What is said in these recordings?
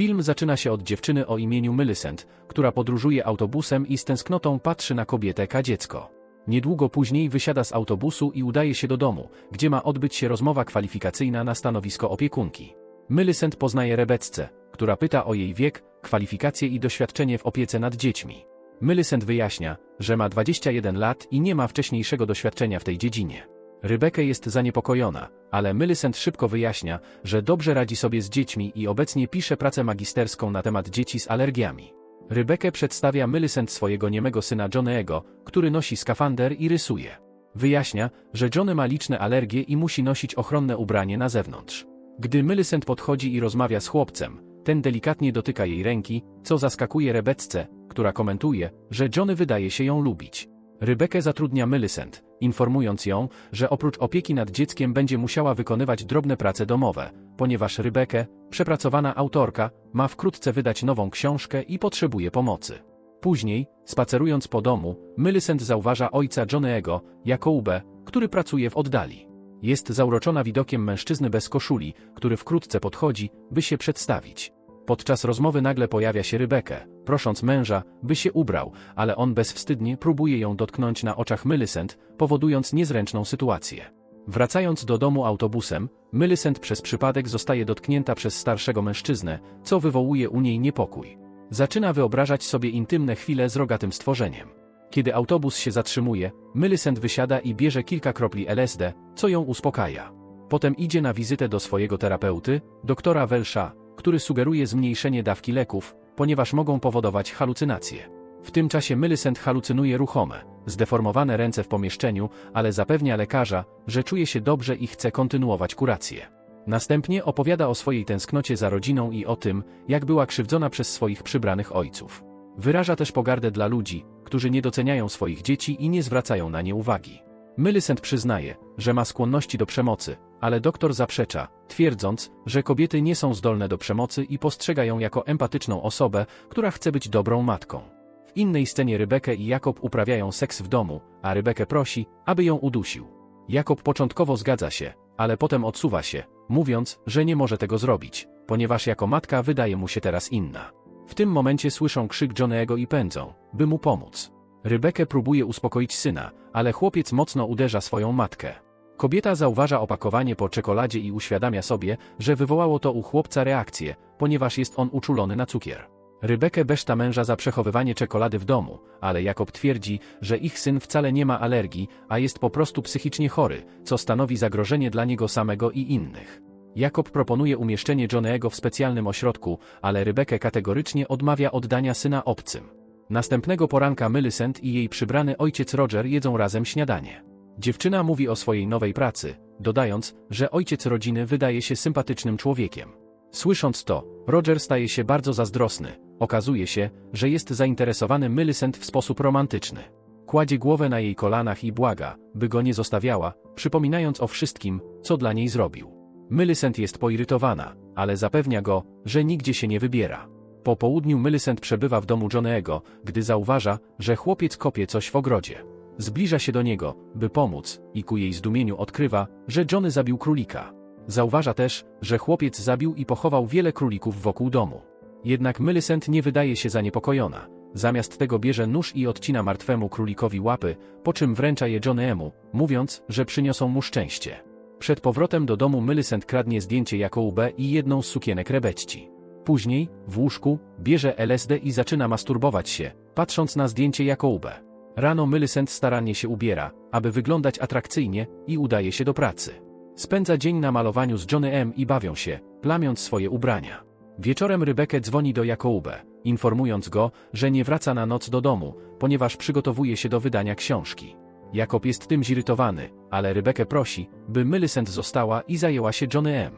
Film zaczyna się od dziewczyny o imieniu Millicent, która podróżuje autobusem i z tęsknotą patrzy na kobietę dziecko. Niedługo później wysiada z autobusu i udaje się do domu, gdzie ma odbyć się rozmowa kwalifikacyjna na stanowisko opiekunki. Millicent poznaje Rebecce, która pyta o jej wiek, kwalifikacje i doświadczenie w opiece nad dziećmi. Millicent wyjaśnia, że ma 21 lat i nie ma wcześniejszego doświadczenia w tej dziedzinie. Rebecca jest zaniepokojona, ale Millicent szybko wyjaśnia, że dobrze radzi sobie z dziećmi i obecnie pisze pracę magisterską na temat dzieci z alergiami. Rebecca przedstawia Millicent swojego niemego syna Johnny'ego, który nosi skafander i rysuje. Wyjaśnia, że Johnny ma liczne alergie i musi nosić ochronne ubranie na zewnątrz. Gdy Millicent podchodzi i rozmawia z chłopcem, ten delikatnie dotyka jej ręki, co zaskakuje Rebecce, która komentuje, że Johnny wydaje się ją lubić. Rebecca zatrudnia Millicent, informując ją, że oprócz opieki nad dzieckiem będzie musiała wykonywać drobne prace domowe, ponieważ Rebecca, przepracowana autorka, ma wkrótce wydać nową książkę i potrzebuje pomocy. Później, spacerując po domu, Millicent zauważa ojca Johnny'ego, Jakoube, który pracuje w oddali. Jest zauroczona widokiem mężczyzny bez koszuli, który wkrótce podchodzi, by się przedstawić. Podczas rozmowy nagle pojawia się Rybekę, prosząc męża, by się ubrał, ale on bezwstydnie próbuje ją dotknąć na oczach Millicent, powodując niezręczną sytuację. Wracając do domu autobusem, Millicent przez przypadek zostaje dotknięta przez starszego mężczyznę, co wywołuje u niej niepokój. Zaczyna wyobrażać sobie intymne chwile z rogatym stworzeniem. Kiedy autobus się zatrzymuje, Millicent wysiada i bierze kilka kropli LSD, co ją uspokaja. Potem idzie na wizytę do swojego terapeuty, doktora Welsha, który sugeruje zmniejszenie dawki leków, ponieważ mogą powodować halucynacje. W tym czasie Millicent halucynuje ruchome, zdeformowane ręce w pomieszczeniu, ale zapewnia lekarza, że czuje się dobrze i chce kontynuować kurację. Następnie opowiada o swojej tęsknocie za rodziną i o tym, jak była krzywdzona przez swoich przybranych ojców. Wyraża też pogardę dla ludzi, którzy nie doceniają swoich dzieci i nie zwracają na nie uwagi. Millicent przyznaje, że ma skłonności do przemocy, ale doktor zaprzecza, twierdząc, że kobiety nie są zdolne do przemocy i postrzega ją jako empatyczną osobę, która chce być dobrą matką. W innej scenie Rybekę i Jakob uprawiają seks w domu, a Rybekę prosi, aby ją udusił. Jakob początkowo zgadza się, ale potem odsuwa się, mówiąc, że nie może tego zrobić, ponieważ jako matka wydaje mu się teraz inna. W tym momencie słyszą krzyk Johnny'ego i pędzą, by mu pomóc. Rybekę próbuje uspokoić syna, ale chłopiec mocno uderza swoją matkę. Kobieta zauważa opakowanie po czekoladzie i uświadamia sobie, że wywołało to u chłopca reakcję, ponieważ jest on uczulony na cukier. Rybekę beszta męża za przechowywanie czekolady w domu, ale Jakob twierdzi, że ich syn wcale nie ma alergii, a jest po prostu psychicznie chory, co stanowi zagrożenie dla niego samego i innych. Jakob proponuje umieszczenie Johnny'ego w specjalnym ośrodku, ale Rybekę kategorycznie odmawia oddania syna obcym. Następnego poranka Millicent i jej przybrany ojciec Roger jedzą razem śniadanie. Dziewczyna mówi o swojej nowej pracy, dodając, że ojciec rodziny wydaje się sympatycznym człowiekiem. Słysząc to, Roger staje się bardzo zazdrosny. Okazuje się, że jest zainteresowany Millicent w sposób romantyczny. Kładzie głowę na jej kolanach i błaga, by go nie zostawiała, przypominając o wszystkim, co dla niej zrobił. Millicent jest poirytowana, ale zapewnia go, że nigdzie się nie wybiera. Po południu Millicent przebywa w domu Johnny'ego, gdy zauważa, że chłopiec kopie coś w ogrodzie. Zbliża się do niego, by pomóc, i ku jej zdumieniu odkrywa, że Johnny zabił królika. Zauważa też, że chłopiec zabił i pochował wiele królików wokół domu. Jednak Millicent nie wydaje się zaniepokojona. Zamiast tego bierze nóż i odcina martwemu królikowi łapy, po czym wręcza je Johnny'emu, mówiąc, że przyniosą mu szczęście. Przed powrotem do domu Millicent kradnie zdjęcie Jakoube i jedną z sukienek Rebećci. Później, w łóżku, bierze LSD i zaczyna masturbować się, patrząc na zdjęcie Jakoube. Rano Millicent starannie się ubiera, aby wyglądać atrakcyjnie i udaje się do pracy. Spędza dzień na malowaniu z Johnny M i bawią się, plamiąc swoje ubrania. Wieczorem Rebecca dzwoni do Jakoube, informując go, że nie wraca na noc do domu, ponieważ przygotowuje się do wydania książki. Jakob jest tym zirytowany, ale Rebecca prosi, by Millicent została i zajęła się Johnny M.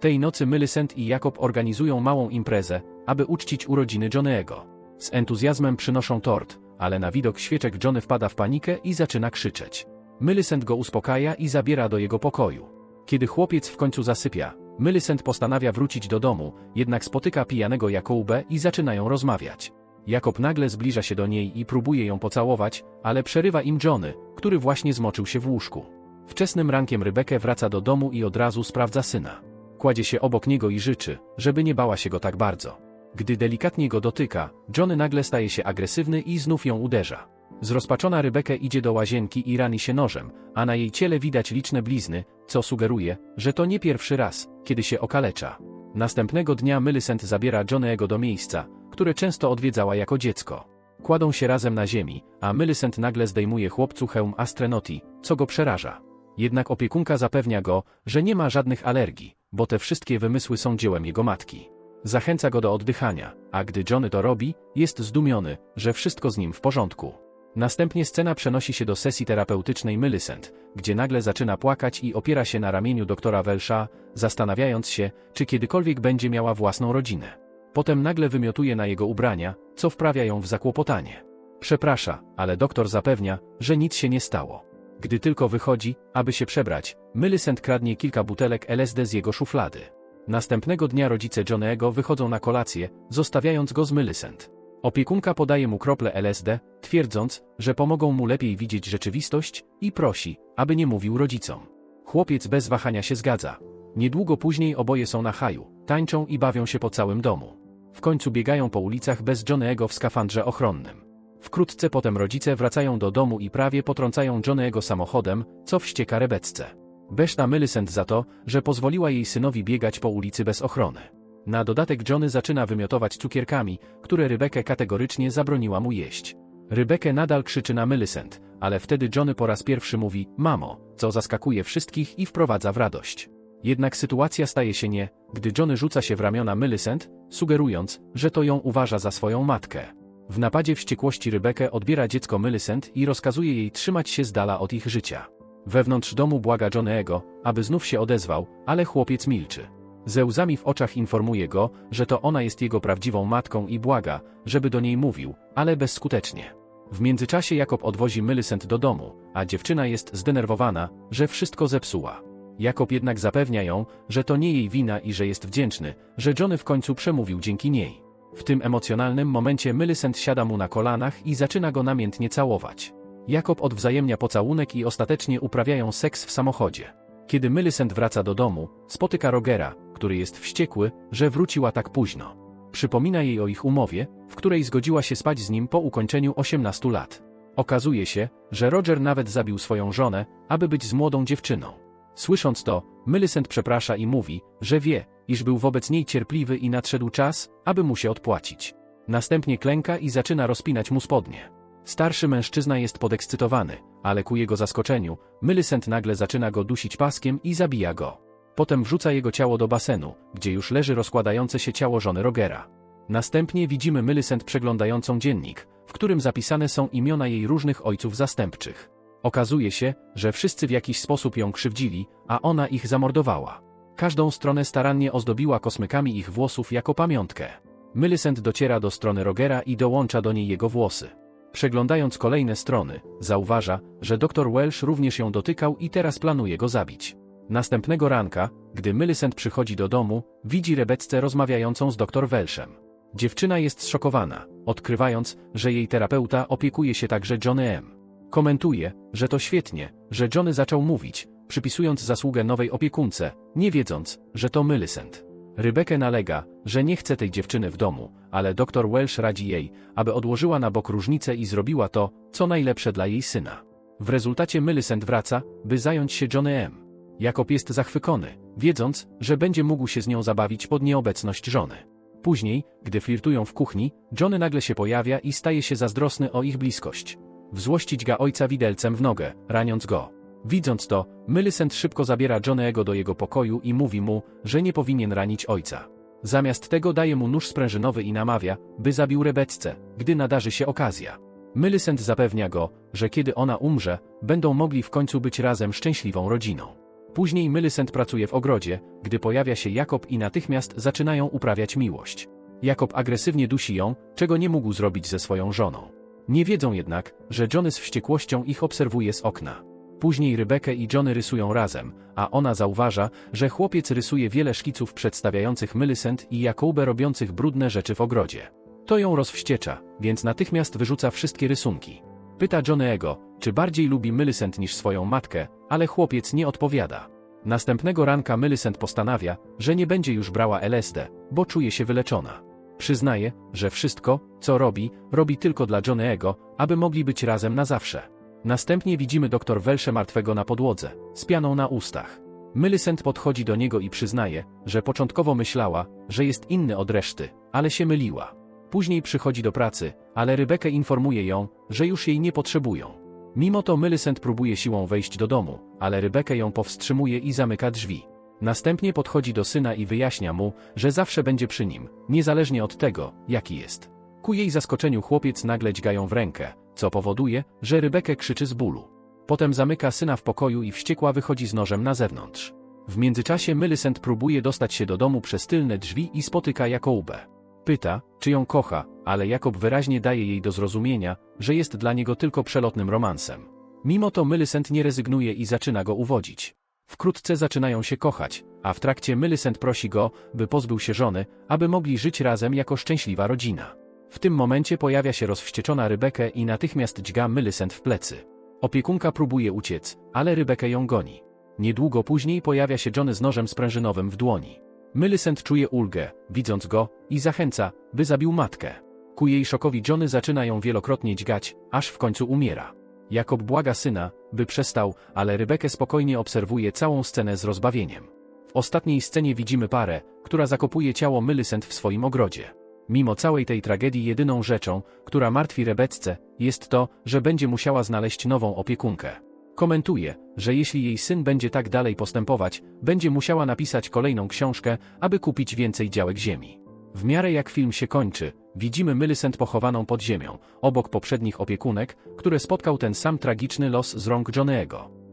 Tej nocy Millicent i Jakob organizują małą imprezę, aby uczcić urodziny Johnny'ego. Z entuzjazmem przynoszą tort, ale na widok świeczek Johnny wpada w panikę i zaczyna krzyczeć. Millicent go uspokaja i zabiera do jego pokoju. Kiedy chłopiec w końcu zasypia, Millicent postanawia wrócić do domu, jednak spotyka pijanego Jakobę i zaczynają rozmawiać. Jakob nagle zbliża się do niej i próbuje ją pocałować, ale przerywa im Johnny, który właśnie zmoczył się w łóżku. Wczesnym rankiem Rybekę wraca do domu i od razu sprawdza syna. Kładzie się obok niego i życzy, żeby nie bała się go tak bardzo. Gdy delikatnie go dotyka, Johnny nagle staje się agresywny i znów ją uderza. Zrozpaczona Rebeka idzie do łazienki i rani się nożem, a na jej ciele widać liczne blizny, co sugeruje, że to nie pierwszy raz, kiedy się okalecza. Następnego dnia Millicent zabiera Johnny'ego do miejsca, które często odwiedzała jako dziecko. Kładą się razem na ziemi, a Millicent nagle zdejmuje chłopcu hełm Astrenoti, co go przeraża. Jednak opiekunka zapewnia go, że nie ma żadnych alergii, bo te wszystkie wymysły są dziełem jego matki. Zachęca go do oddychania, a gdy Johnny to robi, jest zdumiony, że wszystko z nim w porządku. Następnie scena przenosi się do sesji terapeutycznej Millicent, gdzie nagle zaczyna płakać i opiera się na ramieniu doktora Welsha, zastanawiając się, czy kiedykolwiek będzie miała własną rodzinę. Potem nagle wymiotuje na jego ubrania, co wprawia ją w zakłopotanie. Przeprasza, ale doktor zapewnia, że nic się nie stało. Gdy tylko wychodzi, aby się przebrać, Millicent kradnie kilka butelek LSD z jego szuflady. Następnego dnia rodzice Johnny'ego wychodzą na kolację, zostawiając go z Millicent. Opiekunka podaje mu krople LSD, twierdząc, że pomogą mu lepiej widzieć rzeczywistość i prosi, aby nie mówił rodzicom. Chłopiec bez wahania się zgadza. Niedługo później oboje są na haju, tańczą i bawią się po całym domu. W końcu biegają po ulicach bez Johnny'ego w skafandrze ochronnym. Wkrótce potem rodzice wracają do domu i prawie potrącają Johnny'ego samochodem, co wścieka Rebecce. Beszta Millicent za to, że pozwoliła jej synowi biegać po ulicy bez ochrony. Na dodatek Johnny zaczyna wymiotować cukierkami, które Rybekę kategorycznie zabroniła mu jeść. Rybekę nadal krzyczy na Millicent, ale wtedy Johnny po raz pierwszy mówi mamo, co zaskakuje wszystkich i wprowadza w radość. Jednak sytuacja staje się nie, gdy Johnny rzuca się w ramiona Millicent, sugerując, że to ją uważa za swoją matkę. W napadzie wściekłości Rybekę odbiera dziecko Millicent i rozkazuje jej trzymać się z dala od ich życia. Wewnątrz domu błaga Johnny'ego, aby znów się odezwał, ale chłopiec milczy. Ze łzami w oczach informuje go, że to ona jest jego prawdziwą matką i błaga, żeby do niej mówił, ale bezskutecznie. W międzyczasie Jakob odwozi Millicent do domu, a dziewczyna jest zdenerwowana, że wszystko zepsuła. Jakob jednak zapewnia ją, że to nie jej wina i że jest wdzięczny, że Johnny w końcu przemówił dzięki niej. W tym emocjonalnym momencie Millicent siada mu na kolanach i zaczyna go namiętnie całować. Jakob odwzajemnia pocałunek i ostatecznie uprawiają seks w samochodzie. Kiedy Millicent wraca do domu, spotyka Rogera, który jest wściekły, że wróciła tak późno. Przypomina jej o ich umowie, w której zgodziła się spać z nim po ukończeniu 18 lat. Okazuje się, że Roger nawet zabił swoją żonę, aby być z młodą dziewczyną. Słysząc to, Millicent przeprasza i mówi, że wie, iż był wobec niej cierpliwy i nadszedł czas, aby mu się odpłacić. Następnie klęka i zaczyna rozpinać mu spodnie. Starszy mężczyzna jest podekscytowany, ale ku jego zaskoczeniu, Millicent nagle zaczyna go dusić paskiem i zabija go. Potem wrzuca jego ciało do basenu, gdzie już leży rozkładające się ciało żony Rogera. Następnie widzimy Millicent przeglądającą dziennik, w którym zapisane są imiona jej różnych ojców zastępczych. Okazuje się, że wszyscy w jakiś sposób ją krzywdzili, a ona ich zamordowała. Każdą stronę starannie ozdobiła kosmykami ich włosów jako pamiątkę. Millicent dociera do strony Rogera i dołącza do niej jego włosy. Przeglądając kolejne strony, zauważa, że dr Welsh również ją dotykał i teraz planuje go zabić. Następnego ranka, gdy Millicent przychodzi do domu, widzi Rebecce rozmawiającą z dr Welshem. Dziewczyna jest zszokowana, odkrywając, że jej terapeuta opiekuje się także Johnny M. Komentuje, że to świetnie, że Johnny zaczął mówić, przypisując zasługę nowej opiekunce, nie wiedząc, że to Millicent. Rebecca nalega, że nie chce tej dziewczyny w domu, ale dr Welsh radzi jej, aby odłożyła na bok różnicę i zrobiła to, co najlepsze dla jej syna. W rezultacie Millicent wraca, by zająć się Johnny M. Jakob jest zachwycony, wiedząc, że będzie mógł się z nią zabawić pod nieobecność żony. Później, gdy flirtują w kuchni, Johnny nagle się pojawia i staje się zazdrosny o ich bliskość. W złości dźga ojca widelcem w nogę, raniąc go. Widząc to, Millicent szybko zabiera Johnny'ego do jego pokoju i mówi mu, że nie powinien ranić ojca. Zamiast tego daje mu nóż sprężynowy i namawia, by zabił Rebecce, gdy nadarzy się okazja. Millicent zapewnia go, że kiedy ona umrze, będą mogli w końcu być razem szczęśliwą rodziną. Później Millicent pracuje w ogrodzie, gdy pojawia się Jakob i natychmiast zaczynają uprawiać miłość. Jakob agresywnie dusi ją, czego nie mógł zrobić ze swoją żoną. Nie wiedzą jednak, że Johnny z wściekłością ich obserwuje z okna. Później Rebekę i Johnny rysują razem, a ona zauważa, że chłopiec rysuje wiele szkiców przedstawiających Millicent i Jakubę robiących brudne rzeczy w ogrodzie. To ją rozwściecza, więc natychmiast wyrzuca wszystkie rysunki. Pyta Johnny'ego, czy bardziej lubi Millicent niż swoją matkę, ale chłopiec nie odpowiada. Następnego ranka Millicent postanawia, że nie będzie już brała LSD, bo czuje się wyleczona. Przyznaje, że wszystko, co robi, robi tylko dla Johnny'ego, aby mogli być razem na zawsze. Następnie widzimy doktor Welsze martwego na podłodze, z pianą na ustach. Millicent podchodzi do niego i przyznaje, że początkowo myślała, że jest inny od reszty, ale się myliła. Później przychodzi do pracy, ale Rebecca informuje ją, że już jej nie potrzebują. Mimo to Millicent próbuje siłą wejść do domu, ale Rebecca ją powstrzymuje i zamyka drzwi. Następnie podchodzi do syna i wyjaśnia mu, że zawsze będzie przy nim, niezależnie od tego, jaki jest. Ku jej zaskoczeniu chłopiec nagle dźgają w rękę, co powoduje, że Rebecca krzyczy z bólu. Potem zamyka syna w pokoju i wściekła wychodzi z nożem na zewnątrz. W międzyczasie Millicent próbuje dostać się do domu przez tylne drzwi i spotyka Jakobę. Pyta, czy ją kocha, ale Jakob wyraźnie daje jej do zrozumienia, że jest dla niego tylko przelotnym romansem. Mimo to Millicent nie rezygnuje i zaczyna go uwodzić. Wkrótce zaczynają się kochać, a w trakcie Millicent prosi go, by pozbył się żony, aby mogli żyć razem jako szczęśliwa rodzina. W tym momencie pojawia się rozwścieczona Rebecca i natychmiast dźga Millicent w plecy. Opiekunka próbuje uciec, ale Rebecca ją goni. Niedługo później pojawia się Johnny z nożem sprężynowym w dłoni. Millicent czuje ulgę, widząc go, i zachęca, by zabił matkę. Ku jej szokowi Johnny zaczyna ją wielokrotnie dźgać, aż w końcu umiera. Jakob błaga syna, by przestał, ale Rebecca spokojnie obserwuje całą scenę z rozbawieniem. W ostatniej scenie widzimy parę, która zakopuje ciało Millicent w swoim ogrodzie. Mimo całej tej tragedii jedyną rzeczą, która martwi Rebecce, jest to, że będzie musiała znaleźć nową opiekunkę. Komentuje, że jeśli jej syn będzie tak dalej postępować, będzie musiała napisać kolejną książkę, aby kupić więcej działek ziemi. W miarę jak film się kończy, widzimy Millicent pochowaną pod ziemią, obok poprzednich opiekunek, które spotkał ten sam tragiczny los z rąk Johnny'ego.